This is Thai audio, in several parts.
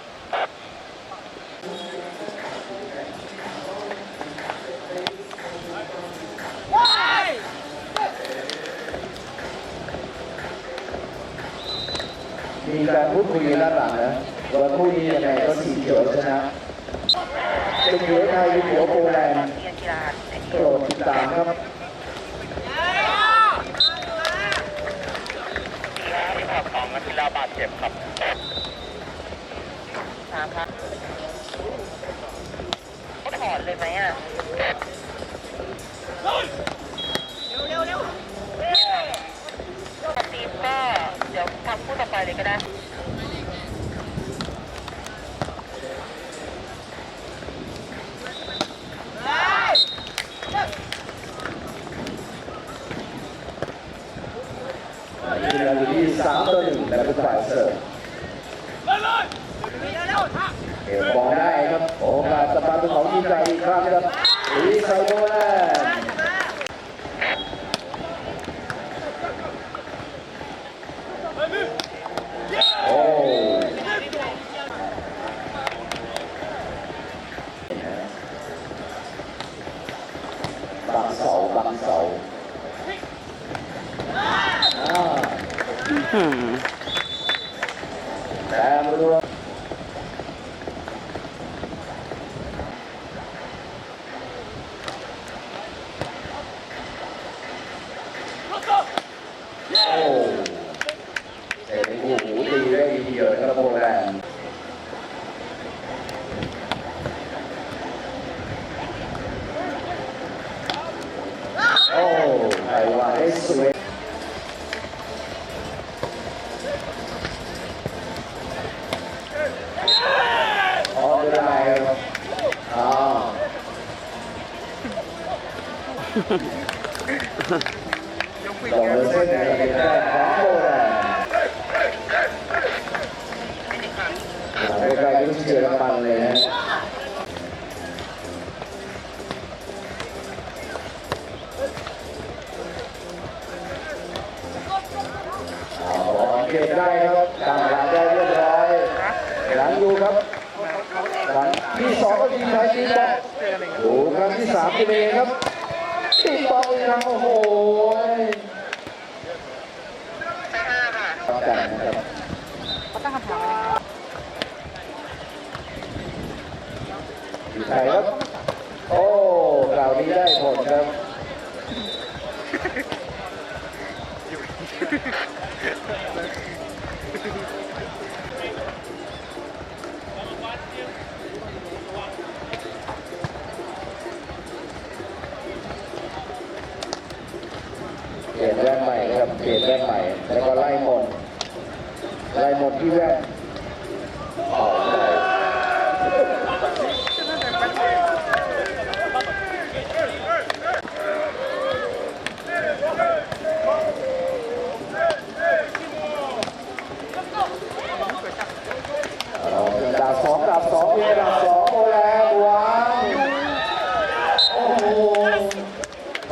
ับมีการพูดคุยด้านหลังนะว่าคู่นี้ยังไงก็สีเขียวชนะจะเหลือไทยหัวโปแลนด์โปรดติดตามครับของนักกีฬาบาดเจ็บครับ สามครับก็ถอนเลยไหมอะเร็วเร็วเร็วทีมก็เดี๋ยวทำคู่ต่อไปเลยก็ได้ทีมเราอยู่ที่สามต่อหนึ่งและเป็นฝ่ายเสิร์ฟ เก็บบอลได้ครับโอกาสสตาร์ทเป็นของทีมไทยอีกครั้งครับลีไซโบแลนด์โอ้บังเสาบังเสาแต่ไม่รู้ว่าโอ้เตะในหูหูตีได้ดีเดียวนะครับโปรแลนด์โอ้ไต้หวันได้สวยอ๋อเรืออะไรครับอ๋อสอ ได้ครับตั้งหลักได้เรียบร้อยหลังดูครับครั้งที่สองก็ทีมไทยตีบอลดูครั้งที่สามเป็นเองครับตีบอลอีกครั้งโอ้โหต้องการนะครับเขาตั้งคำถามอะไรทีมไทยครับ โอ้กล่าวนี้ได้ผลครับ เปลี่ยนแว่นใหม่ครับเปลี่ยนแว่นใหม่ แล้วก็ไล่หมดไล่หมดที่แว่นเอาไป เอาดาบสองดาบสองเอดาบสองโอแลวางโอ้โห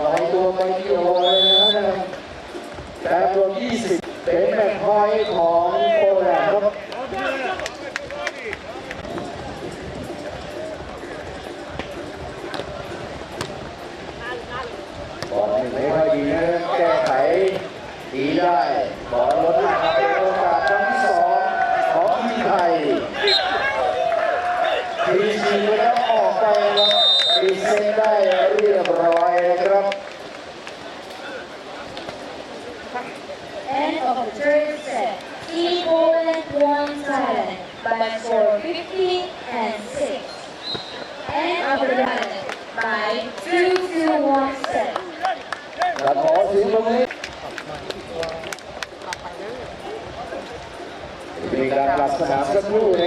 ลอยตัวไปที่โอเลยนะครับแต่รวม20 เป็น แมตช์พอยต์ของโปแลนด์ครับบอลหนึ่งไม่ค่อยดีนะแก้ไขดีได้บอลลดหนักเป็นโอกาสครั้งที่สองของทีมไทยทีซีก็ต้อออกไปครับดีเซนได้เรียบร้อยนะครับ men of the church said, See Poland one silent, by for